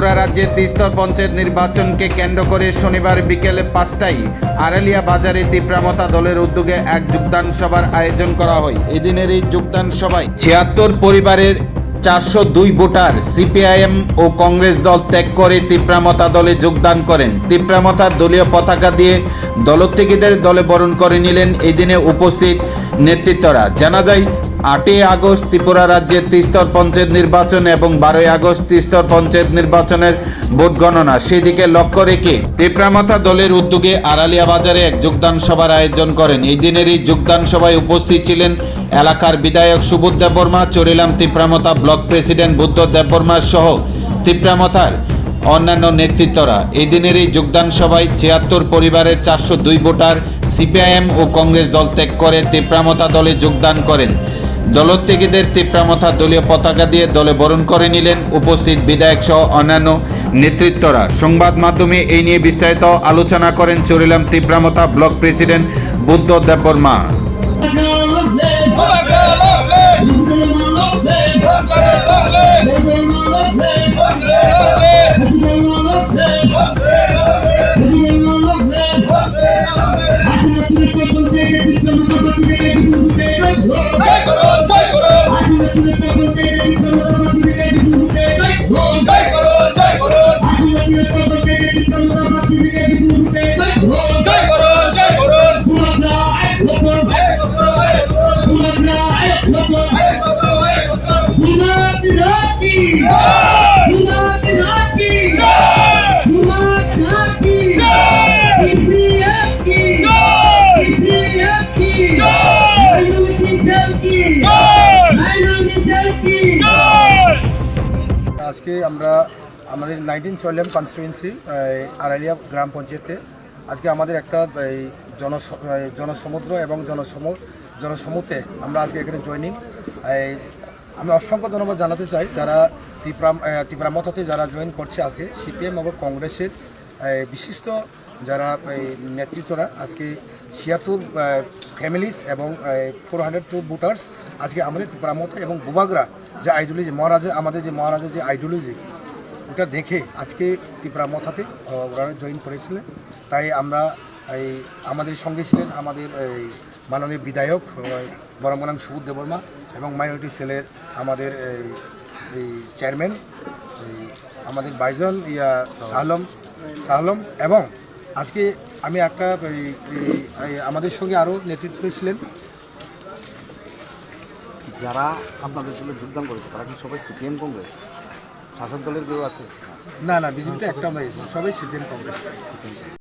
ত্রিপুরা রাজ্যে তিস্তর পঞ্চায়েত নির্বাচনকে কেন্দ্র করে শনিবার বিকেলে পাঁচটায় আড়ালিয়া বাজারে তীব্রামতা দলের উদ্যোগে এক যোগদান সভার আয়োজন করা হয়। এদিনের এই যোগদান সভায় ছিয়াত্তর পরিবারের চারশো দুই ভোটার, সিপিআইএম ও কংগ্রেস দল ত্যাগ করে তীব্রামতা দলে যোগদান করেন। তীব্রামতার দলীয় পতাকা দিয়ে দলত্যাগীদের দলে বরণ করে নিলেন এদিনে উপস্থিত নেতৃত্বরা। জানা যায় আটই আগস্ট ত্রিপুরা রাজ্যের তিস্তর পঞ্চায়েত নির্বাচন এবং বারোই আগস্ট তিস্তর পঞ্চায়েত নির্বাচনের ভোট গণনা। সেদিকে লক্ষ্য রেখে তীব্রামতা দলের উদ্যোগে আড়ালিয়া বাজারে এক যোগদান সভার আয়োজন করেন। এই দিনের এই যোগদান সভায় উপস্থিত ছিলেন এলাকার বিধায়ক সুবোধ দেববর্মা, চরিলাম তীব্রামতা ব্লক প্রেসিডেন্ট বুদ্ধ দেববর্মা সহ তীব্রামতার অন্যান্য নেতৃত্বরা। এই দিনের এই যোগদান সভায় ছিয়াত্তর পরিবারের চারশো দুই ভোটার, সিপিআইএম ও কংগ্রেস দল ত্যাগ করে তীব্রামতা দলে যোগদান করেন। দলত্যাগীদের তীব্রামতা দলীয় পতাকা দিয়ে দলে বরণ করে নিলেন উপস্থিত বিধায়ক সহ অন্যান্য নেতৃত্বরা। সংবাদ মাধ্যমে এই নিয়ে বিস্তারিত আলোচনা করেন চরিলাম তীব্রামতা ব্লক প্রেসিডেন্ট বুদ্ধ দেববর্মা। আজকে আমরা আমাদের নাইনটিন চল্যাম কনস্টিটুয়েন্সি আড়ালিয়া গ্রাম পঞ্চায়েতে। আজকে আমাদের একটা এই এই জনসমুদ্র এবং জনসম জনসমুতে আমরা আজকে এখানে জয়নিং আমি অসংখ্য ধন্যবাদ জানাতে চাই যারা ত্রিপুরা ত্রিপুরামতাতে যারা জয়েন করছে আজকে। সিপিএম এবং কংগ্রেসের বিশিষ্ট যারা এই, নেতৃত্বরা আজকে ছিয়াত্তর ফ্যামিলিস এবং ফোর হান্ড্রেড টু ভোটার্স আজকে আমাদের ত্রিপুরামতা এবং বুবাগরা যে আইডিওলজি মহারাজা আমাদের যে মহারাজের যে আইডিওলজি ওটা দেখে আজকে ত্রিপুরা মথাতে ওরা জয়েন করেছিলেন। তাই আমরা এই আমাদের সঙ্গে ছিলেন আমাদের এই মাননীয় বিধায়ক বরমনাং সুবোধ দেববর্মা এবং মাইনরিটি সেলের আমাদের এই এই চেয়ারম্যান আমাদের বাইজন ইয়া শাহলম শাহলম এবং আজকে আমি একটা আমাদের সঙ্গে আরও নেতৃত্ব ছিলেন। যারা আপনাদের দলে যোগদান করেছে তারা কি সবাই সিপিএম কংগ্রেস? শাসক দলের কেউ আছে? না না বিজেপিতে একটা সবাই সিপিএম কংগ্রেস।